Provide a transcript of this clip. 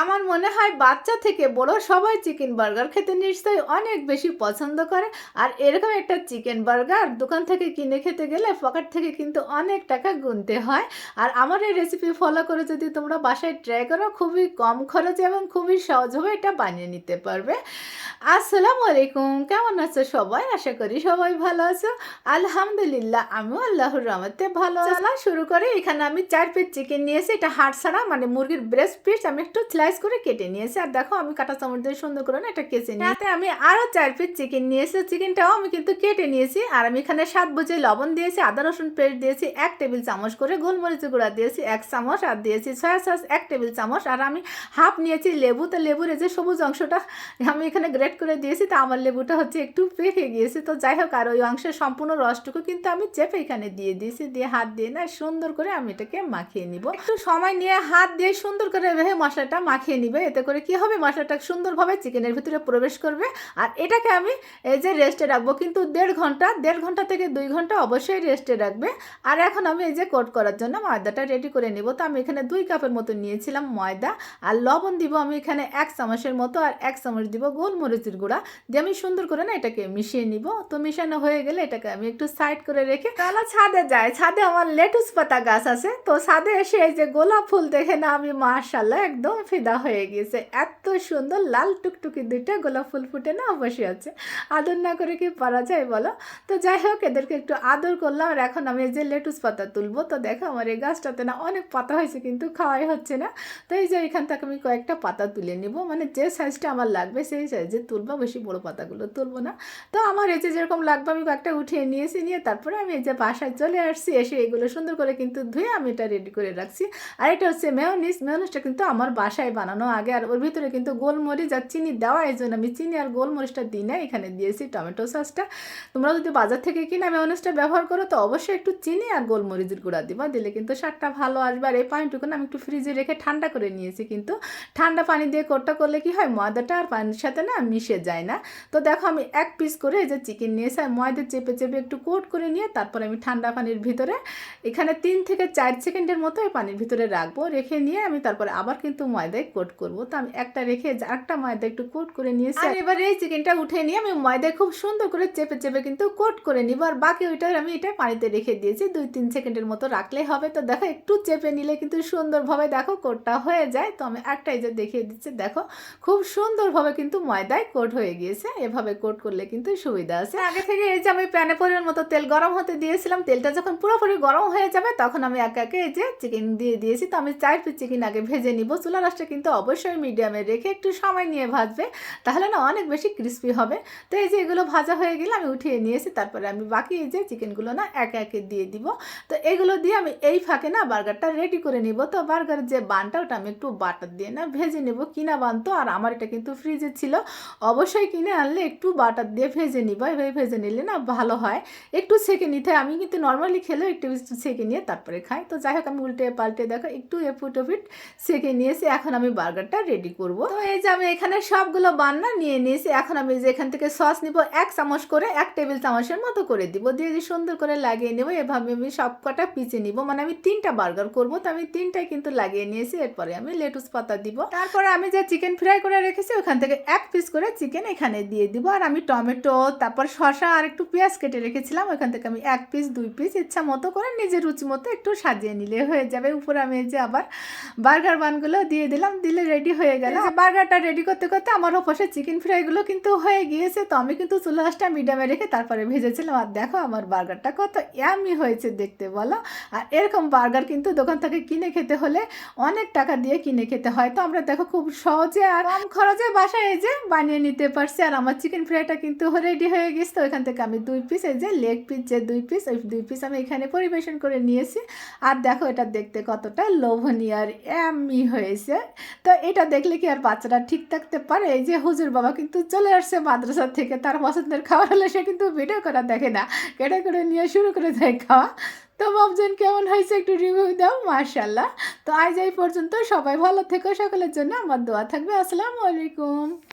আমার মনে হয় বাচ্চা থেকে বড় সবাই চিকেন বার্গার খেতে নিশ্চয়ই অনেক বেশি পছন্দ করে। আর এরকম একটা চিকেন বার্গার দোকান থেকে কিনে খেতে গেলে পকেট থেকে কিন্তু অনেক টাকা গুনতে হয়। আর আমার এই রেসিপি ফলো করে যদি তোমরা বাসায় ট্রাই করো, খুবই কম খরচে এবং খুবই সহজভাবে এটা বানিয়ে নিতে পারবে। আসসালামু আলাইকুম। কেমন আছো সবাই? আশা করি সবাই ভালো আছো। আলহামদুলিল্লাহ, আমিও আল্লাহর রহমতে ভালো চলা শুরু করে এখানে আমি চার পিস চিকেন নিয়েছি। এটা হাড় ছাড়া মানে মুরগির ব্রেস্ট পিস আমি একটু স্লাইস করে কেটে নিয়েছি। আর দেখো, আমি কাটা চামচ দিয়ে সুন্দর করে না এটা কেচে নিয়ে তাতে আমি আরও চার পিস চিকেন নিয়েছি। চিকেনটাও আমি কিন্তু কেটে নিয়েছি। আর আমি এখানে সাত বুঝে লবণ দিয়েছি, আদা, রসুন পেস্ট দিয়েছি, এক টেবিল চামচ করে গোলমরিচ গুঁড়া দিয়েছি, এক চামচ। আর দিয়েছি সয়া সস এক টেবিল চামচ। আর আমি হাফ নিয়েছি লেবু। তো লেবুর এই যে সবুজ অংশটা আমি এখানে গ্রেট করে দিয়েছি, তো আমার লেবুটা হচ্ছে একটু পেকে গিয়েছে। তো যাই হোক, আর ওই অংশের সম্পূর্ণ রসটুকু কিন্তু আমি চেপে এখানে দিয়ে দিয়েছি, দিয়ে হাত দিয়ে না সুন্দর করে আমি এটাকে মাখিয়ে নিব। একটু সময় নিয়ে হাত দিয়ে সুন্দর করে এভাবে মশলাটা মাখিয়ে নিবে, এতে করে কি হবে? মশলাটা সুন্দরভাবে চিকেনের ভিতরে প্রবেশ করবে। আর এটাকে আমি এই যে রেস্টে রাখব, কিন্তু দেড় ঘণ্টা দেড় ঘণ্টা থেকে দুই ঘণ্টা অবশ্যই রেস্টে রাখবে। আর এখন আমি এই যে কোট করার জন্য ময়দাটা রেডি করে নিব। তো আমি এখানে দুই কাপের মতো নিয়েছিলাম ময়দা, আর লবণ দিব আমি এখানে এক চামচের মতো, আর এক চামচ দিব গোলমরিচের গুঁড়া দিয়ে আমি সুন্দর করে না এটাকে মিশিয়ে নিব। তো মিশানো হয়ে গেলে এটাকে আমি একটু সাইড করে রেখে তাহলে ছাদে যায় ছাদে আমার লেটুস পাতা গাছ আছে। তো ছাদে এসে এই যে গোলাপ ফুল দেখে না আমি মাশাল্লাহ একদম ফিদা হয়ে গিয়েছে। এত সুন্দর লাল টুকটুকি দুইটা গোলাপ ফুল ফুটে না অবশ্যই আছে। আদর না করে কি পারা যায় বলো? তো যাই হোক, এদেরকে একটু আদর করলাম আর এখন আমি এই যে লেটুস পাতা তুলবো। তো দেখো আমার এই গাছটাতে না অনেক পাতা হয়েছে কিন্তু খাওয়াই হচ্ছে না। তো এই যে এখান থেকে আমি কয়েকটা পাতা তুলে নিব। মানে যে সাইজটা আমার লাগবে সেই সাইজে তুলবো বেশি বড় পাতাগুলো তুলবো না। তো আমার এই যে যেরকম লাগবে, আমি কয়েকটা উঠিয়ে নিয়েছি, নিয়ে তারপরে আমি এই যে বাসায় চলে আসছি, এসে এগুলো সুন্দর করে কিন্তু ধুয়ে আমি এটা রেডি করে রাখছি। আর এটা হচ্ছে মেয়নিস মেয়নিসটা কিন্তু আমার বাসায় বানানো আগে, আর ওর ভিতরে কিন্তু গোলমরিচ আর চিনি দেওয়া এই জন্য আমি চিনি আর গোলমরিচটা দিই না এখানে দিয়েছি টমেটো সসটা। তোমরা যদি বাজার থেকে কিনা মেয়নিসটা ব্যবহার করো, তো অবশ্যই একটু চিনি আর গোলমরিচের গুঁড়া দিবা, দিলে কিন্তু স্বাদটা ভালো আসবে। আর এই পানিটুকু আমি একটু ফ্রিজে রেখে ঠান্ডা করে নিয়েছি কিন্তু। ঠান্ডা পানি দিয়ে কোটটা করলে কি হয়, ময়দাটা আর পানির সাথে না মিশে যায় না। তো দেখো আমি এক পিস করে এই যে চিকেন নিয়েছি আর ময়দা চেপে চেপে একটু কোট করে নিয়ে তারপর আমি ঠান্ডা পানির ভিতরে এখানে তিন থেকে চার সেকেন্ডের মতো এই পানির ভিতরে রাখব রেখে নিয়ে আমি তারপরে আবার কিন্তু ময়দায় কোট করব। তো আমি একটা রেখে একটা ময়দা একটু কোট করে নিয়েছি আর এবার এই চিকেনটা উঠে নিয়ে আমি ময়দায় খুব সুন্দর করে চেপে চেপে কিন্তু কোট করে নিব আর বাকি ওইটা আমি এটা পানিতে রেখে দিয়েছি দুই তিন সেকেন্ডের মতো রাখলেই হবে। তো দেখো একটু চেপে নিলে কিন্তু সুন্দরভাবে দেখো কোটটা হয়ে যায়। তো আমি একটা এই যে দেখিয়ে দিচ্ছি দেখো খুব সুন্দরভাবে কিন্তু ময়দায় কোট হয়ে গিয়েছে। এভাবে কোট করলে কিন্তু সুবিধা আছে। আগে থেকে এই যে আমি প্যানে পরিমাণ মতো তেল গরম হতে দিয়েছিলাম, তেলটা যখন পুরোপুরি গরম হয়ে যাবে তখন আমি একে একে এই যে চিকেন দিয়ে দিয়েছি। তো আমি চার পিস চিকেন আগে ভেজে নিব। চুলা রাসটা কিন্তু অবশ্যই মিডিয়ামে রেখে একটু সময় নিয়ে ভাজবে, তাহলে না অনেক বেশি ক্রিস্পি হবে। তো এই যে এগুলো ভাজা হয়ে গেলে আমি উঠিয়ে নিয়েছি, তারপরে আমি বাকি এই যে চিকেনগুলো না একে একে দিয়ে দিব। তো এগুলো দিয়ে আমি এই ফাঁকে না বার্গারটা রেডি করে নিব। তো বার্গারের যে বানটা, ওটা আমি একটু বাটার দিয়ে না ভেজে নেব। কিনা বান তো, আর আমার এটা কিন্তু ফ্রিজে ছিল। অবশ্যই কিনে আনলে একটু বাটার দিয়ে ভেজে নিব। এভাবে ভেজে নিলে না ভালো হয়। একটু সেকে নিতে। আমি কিন্তু নর্মালি খেলেও একটু একটু সেকে নিয়ে তারপরে খাই। তো যাই হোক, আমি উল্টে পাল্টে দেখো একটু এফুট ওফিট সেকে নিয়েছি। এখন আমি বার্গারটা রেডি করব। তো এই যে আমি এখানে সবগুলো বান্না নিয়ে নিয়েছি। এখন আমি যে এখান থেকে সস নিব, এক চামচ করে, এক টেবিল চামচের মতো করে দিব। দিয়ে দিয়ে সুন্দর করে লাগিয়ে নেব, এভাবে আমি সব কটা পিচে নিব। মানে আমি তিনটা বার্গার করব। তো আমি তিনটাই কিন্তু লাগিয়ে নিয়েছি। এরপরে আমি লেটুস পাতা দিব। তারপরে আমি যে চিকেন ফ্রাই করে রেখেছি, ওখান থেকে এক পিস করে চিকেন এখানে দিয়ে দিব। আর আমি টমেটো তারপর শসা আর একটু পেঁয়াজ কেটে রেখেছিলাম। ওখান থেকে আমি এক পিস দুই পিস ইচ্ছা মতো করে নিজের রুচি মতো একটু সাজিয়ে নিলে হয়ে যাবে। উপরে আমি যে আবার বার্গার বানগুলো দিয়ে দিলাম দিলে রেডি হয়ে গেল। বার্গারটা রেডি করতে করতে আমার ওপাশে চিকেন ফ্রাইগুলো কিন্তু হয়ে গিয়েছে। তো আমি কিন্তু চুলাসটা মিডিয়ামে রেখে তারপরে ভেজেছিলাম। আর দেখো আমার বার্গারটা কত ইয়ামি হয়েছে দেখতে বলো। আর এরকম বার্গার কিন্তু দোকান থেকে কিনে খেতে হলে অনেক টাকা দিয়ে কিনে খেতে হয়। তো আমরা দেখো খুব সহজে আর কম খরচে বাসায় এই যে বানিয়ে নিতে পারছি আর আমার চিকেন ফ্রাইটা কিন্তু রেডি হয়ে গেছে। তো ওইখান থেকে আমি দুই পিস এই যে লেগ পিস যে দুই পিস ওই দুই পিস আমি এখানে পরিবেশন করে নিয়েছি। আর দেখো এটা দেখতে কতটা লোভনীয় আর এমই হয়েছে। তো এটা দেখলে কি আর বাচ্চারা ঠিক থাকতে পারে? এই যে হুজুর বাবা কিন্তু চলে আসছে মাদ্রাসা থেকে, তার পছন্দের খাবার হলে সে কিন্তু ভিডিও করা দেখে না। কেটে করে নিয়ে শুরু করে দেয় খাওয়া। তো ভাবছেন কেমন হয়েছে একটু রিভিউ দাও মার্শাল্লাহ তো আজ এই পর্যন্ত সবাই ভালো থেকো, সকলের জন্য আমার দোয়া থাকবে। আসসালামু আলাইকুম।